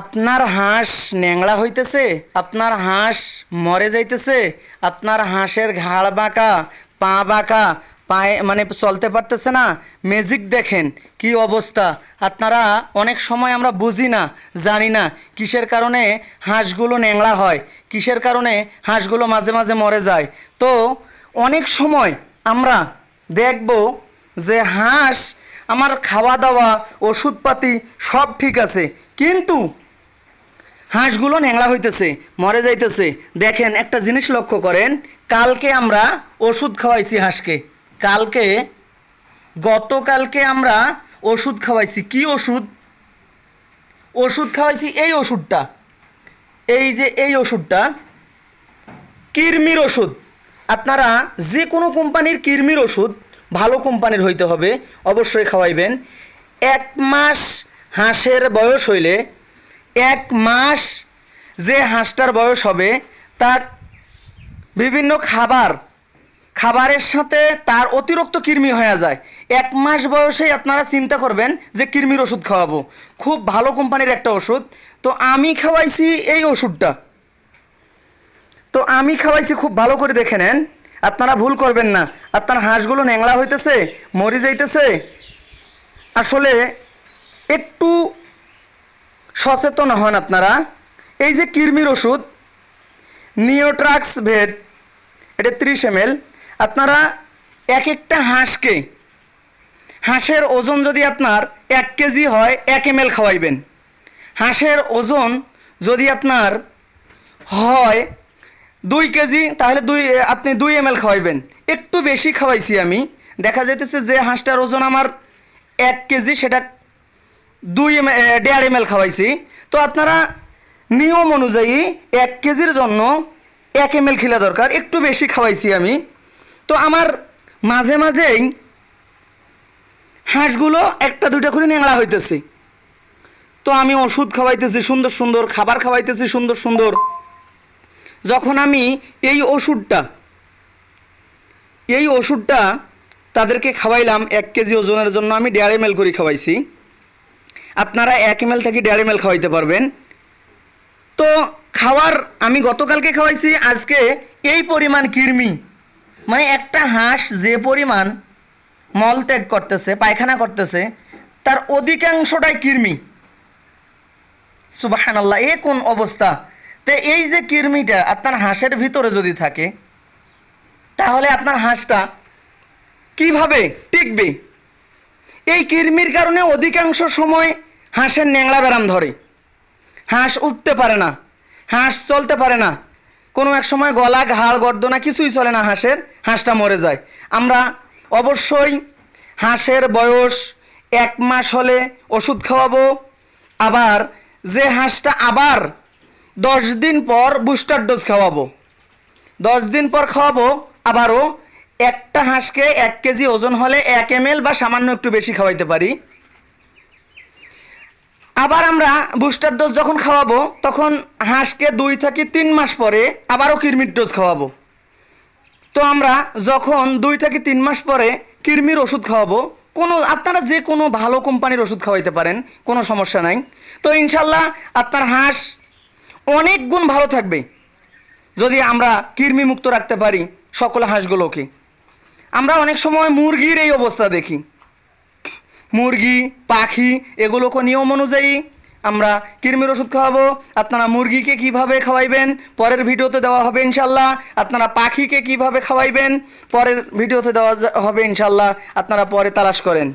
আপনার হাঁস ন্যাংড়া হইতেছে, আপনার হাঁস মরে যাইতেছে, আপনার হাঁসের ঘাড় বাঁকা, পা বাঁকা, পায়ে মানে চলতে পারতেছে না। ম্যাজিক দেখেন কি অবস্থা। আপনারা অনেক সময় আমরা বুঝি না, জানি না কিসের কারণে হাঁসগুলো ন্যাংড়া হয়, কিসের কারণে হাঁসগুলো মাঝে মাঝে মরে যায়। তো অনেক সময় আমরা দেখব যে হাঁস, আমার খাওয়া দাওয়া, ওষুধপাতি সব ঠিক আছে, কিন্তু হাঁসগুলো ন্যাংলা হইতেছে, মরে যাইতেছে। দেখেন, একটা জিনিস লক্ষ্য করেন, কালকে আমরা ওষুধ খাওয়াইছি হাঁসকে। কালকে, গতকালকে আমরা ওষুধ খাওয়াইছি। কি ওষুধ? ওষুধ খাওয়াইছি এই ওষুধটা। এই যে এই ওষুধটা, কিরমির ওষুধ। আপনারা যে কোনো কোম্পানির কিরমির ওষুধ ভালো কোম্পানির হইতে হবে, অবশ্যই খাওয়াইবেন। এক মাস হাঁসের বয়স হইলে এক মাস যে হাঁসটার বয়স হবে, তার বিভিন্ন খাবার, খাবারের সাথে তার অতিরিক্ত কৃমি হয়ে যায়। এক মাস বয়সেই আপনারা চিন্তা করবেন যে কৃমির ওষুধ খাওয়াবো। খুব ভালো কোম্পানির একটা ওষুধ। তো আমি খাওয়াইছি এই ওষুধটা। তো আমি খাওয়াইছি খুব ভালো করে দেখে নেন। আপনারা ভুল করবেন না। আপনার হাঁসগুলো ন্যাংলা হইতেছে, মরে যাইতেছে। আসলে একটু সচেতন হন আপনারা। এই যে কৃমির ওষুধ, নিওট্রাক্স ভেট এটা ত্রিশ এম আপনারা এক একটা হাঁসকে, হাঁসের ওজন যদি আপনার এক কেজি হয়, এক এম খাওয়াইবেন। হাঁসের ওজন যদি আপনার হয় দুই কেজি, তাহলে দুই, আপনি দুই এম খাওয়াইবেন। একটু বেশি খাওয়াইছি আমি। দেখা যাইতেছে যে হাঁসটার ওজন আমার এক কেজি, সেটা দুই এম দেড় এম খাওয়াইছি। তো আপনারা নিয়ম অনুযায়ী এক কেজির জন্য এক এম এল খেলা দরকার, একটু বেশি খাওয়াইছি আমি। তো আমার মাঝে মাঝেই হাঁসগুলো একটা, দুইটা করে ন্যাংলা হইতেছে। তো আমি ওষুধ খাওয়াইতেছি সুন্দর সুন্দর, খাবার খাওয়াইতেছি সুন্দর সুন্দর। যখন আমি এই ওষুধটা এই ওষুধটা তাদেরকে খাওয়াইলাম এক কেজি ওজনের জন্য আমি দেড় এম এল করে খাওয়াইছি। আপনারা এক এম থেকে দেড় এম খাওয়াইতে পারবেন। তো খাওয়ার আমি গতকালকে খাওয়াইছি, আজকে এই পরিমাণ কৃমি। মানে একটা হাঁস যে পরিমাণ মল ত্যাগ করতেছে, পায়খানা করতেছে, তার অধিকাংশটাই কৃমি। সুবাহান আল্লাহ এ কোন অবস্থা? তো এই যে কৃমিটা আপনার হাঁসের ভিতরে যদি থাকে, তাহলে আপনার হাঁসটা কীভাবে টিকবে? এই কৃমির কারণে অধিকাংশ সময় হাঁসের ন্যাংলা ব্যারাম ধরে। হাঁস উঠতে পারে না, হাঁস চলতে পারে না। কোনো এক সময় গলা, ঘাড় গর্দনা কিছুই চলে না হাঁসের, হাঁসটা মরে যায়। আমরা অবশ্যই হাঁসের বয়স এক মাস হলে ওষুধ খাওয়াবো। আবার যে হাঁসটা আবার দশ দিন পর বুস্টার ডোজ খাওয়াবো। দশ দিন পর খাওয়াবো, আবারও একটা হাঁসকে এক কেজি ওজন হলে এক এম বা সামান্য একটু বেশি খাওয়াইতে পারি। আবার আমরা বুস্টার ডোজ যখন খাওয়াবো, তখন হাঁসকে দুই থেকে তিন মাস পরে আবারও কৃমির ডোজ খাওয়াবো। তো আমরা যখন দুই থেকে তিন মাস পরে কৃমির ওষুধ খাওয়াবো, কোনো আপনারা যে কোনো ভালো কোম্পানির ওষুধ খাওয়াইতে পারেন, কোনো সমস্যা নাই। তো ইনশাল্লাহ আপনার হাঁস অনেক গুণ ভালো থাকবে। যদি আমরা কৃমি মুক্ত রাখতে পারি সকল হাঁসগুলোকে। আমরা অনেক সময় মুরগির এই অবস্থা দেখি। মুরগি, পাখি এগুলোকে নিয়ম অনুযায়ী আমরা কৃমির ওষুধ খাওয়াবো। আপনারা মুরগিকে কীভাবে খাওয়াইবেন? পরের ভিডিওতে দেওয়া হবে ইনশাল্লাহ আপনারা পাখিকে কীভাবে খাওয়াইবেন? পরের ভিডিওতে দেওয়া হবে ইনশাল্লাহ আপনারা পরে তালাশ করেন।